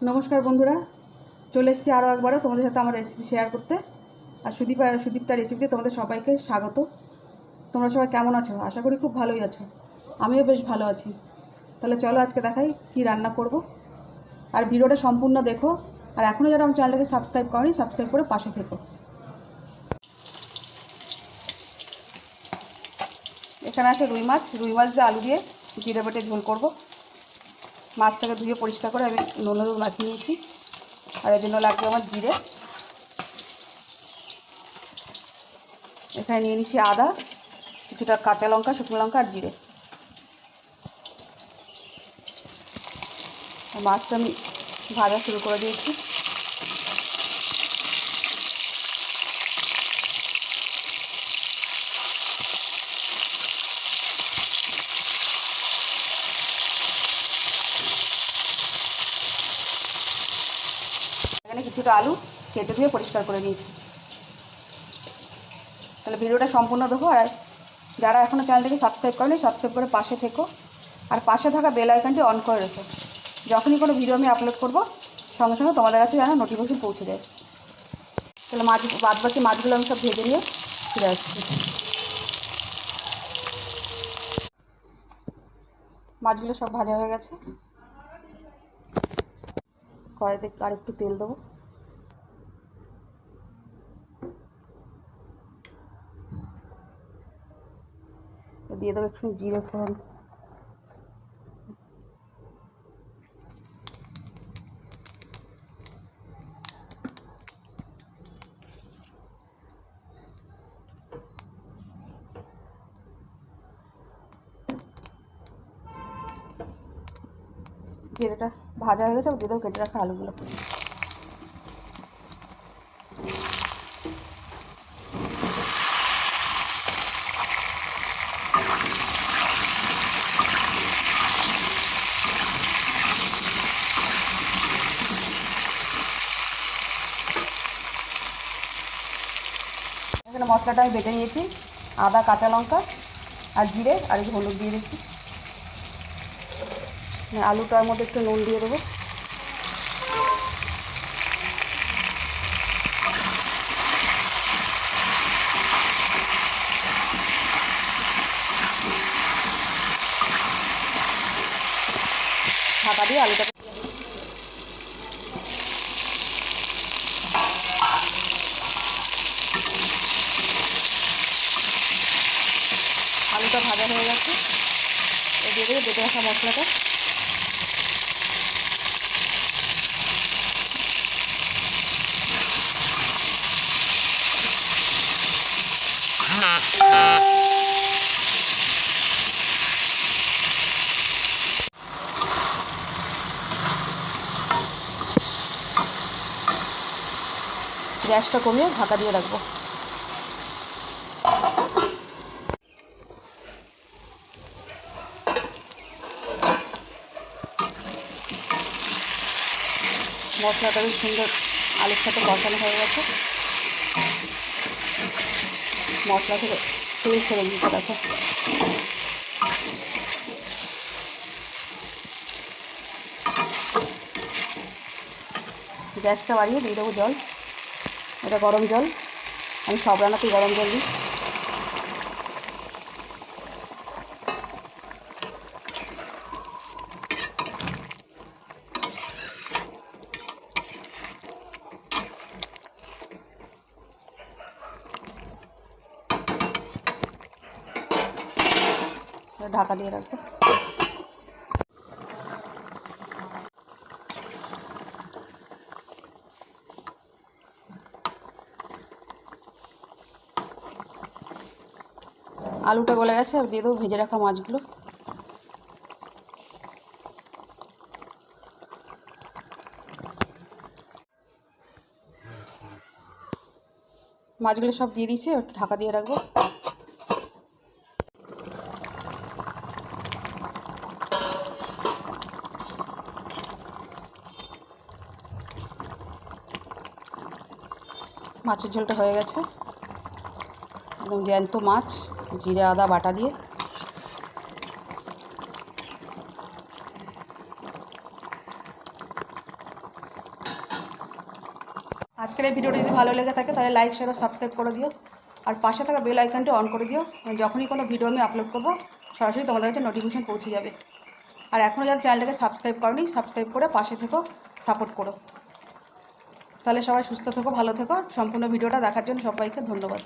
নমস্কার বন্ধুরা, চলে এসেছি আরও একবারও তোমাদের সাথে আমার রেসিপি শেয়ার করতে। আর সুদীপ সুদীপ্তার রেসিপিতে তোমাদের সবাইকে স্বাগত। তোমরা সবাই কেমন আছো? আশা করি খুব ভালোই আছো। আমিও বেশ ভালো আছি। তাহলে চলো আজকে দেখাই কি রান্না করব। আর ভিডিওটা সম্পূর্ণ দেখো। আর এখনও যারা আমার চ্যানেলটাকে সাবস্ক্রাইব করনি সাবস্ক্রাইব করে পাশে থেকো। এখানে আছে রুই মাছ। রুই মাছ দিয়ে আলু দিয়ে জিরে বেটে ঝোল করব। মাছটাকে ধুয়ে পরিষ্কার করে আমি নুন হলুদ মাখিয়ে নিয়েছি। আর এর জন্য লাগবে আমার জিরে। এখানে নিয়ে নিচ্ছি আদা, কিছুটা কাঁচা লঙ্কা, শুকনো লঙ্কা আর জিরে। মাছটা আমি ভাজা শুরু করে দিয়েছি। এখানে কিছুটা আলু কেটে ধুয়ে পরিষ্কার করে নিয়েছি। তাহলে ভিডিওটা সম্পূর্ণ দেখো আর যারা এখনও চ্যানেলটাকে সাবস্ক্রাইব করেনি সাবস্ক্রাইব করে পাশে থেকো আর পাশে থাকা বেল আইকনটি অন করে রেখো। যখনই কোনো ভিডিও আমি আপলোড করব, সঙ্গে সঙ্গে তোমাদের কাছে যেন নোটিফিকেশন পৌঁছে যায়। তাহলে মাছ বাদ বাকি মাছগুলো আমি সব ভেজে নিয়ে ফিরে আসছি। মাছগুলো সব ভাজা হয়ে গেছে। কড়াইতে আর একটু তেল দেবো। দিয়ে দেবো একটু জিরে ফোড়ন। জিরেটা ভাজা হয়ে গেছে দিয়ে দেবো, কেটে রাখা আলুগুলো। এখানে মশলাটা আমি বেটে নিয়েছি, আদা, কাঁচা লঙ্কা, আর জিরে, আর হলুদ দিয়ে দিচ্ছি। আলুটার মধ্যে একটু নুন দিয়ে দেবো। ঢাকা দিয়ে আলুটাকে আলুটা ভাজা হয়ে গেছে। দিয়ে দেবে বেটে রাখা মশলাটা। গ্যাসটা কমিয়ে ঢাকা দিয়ে রাখব। মশলাটা বেশ সুন্দর আলুর সাথে কষানো হয়ে গেছে। মশলা থেকে তেল ছেড়ে দিতে গেছে গ্যাসটা বাড়িয়ে দিয়ে দেবো জল, এটা গরম জল। আমি সব রান্নাতেই গরম জল দিই। ঢাকা দিয়ে রাখব। আলুটা গলে গেছে আর দিয়ে দেবো ভেজে রাখা মাছগুলো। মাছগুলো সব দিয়ে দিয়েছি ঢাকা দিয়ে রাখব। মাছের ঝোলটা হয়ে গেছে। একদম জ্যান্ত মাছ, জিরে, আদা, বাটা দিয়ে। আজকের এই ভিডিওটি যদি ভালো লেগে থাকে, তাহলে লাইক শেয়ার ও সাবস্ক্রাইব করে দিও। আর পাশে থাকা বেল আইকনটি অন করে দিও। মানে যখনই কোনো ভিডিও আমি আপলোড করব, সরাসরি তোমাদের কাছে নোটিফিকেশন পৌঁছে যাবে। আর এখনও যারা চ্যানেলটাকে সাবস্ক্রাইব করনি সাবস্ক্রাইব করে পাশে থেকেও সাপোর্ট করো। তাহলে সবাই সুস্থ থেকো ভালো থেকো। সম্পূর্ণ ভিডিওটা দেখার জন্য সবাইকে ধন্যবাদ।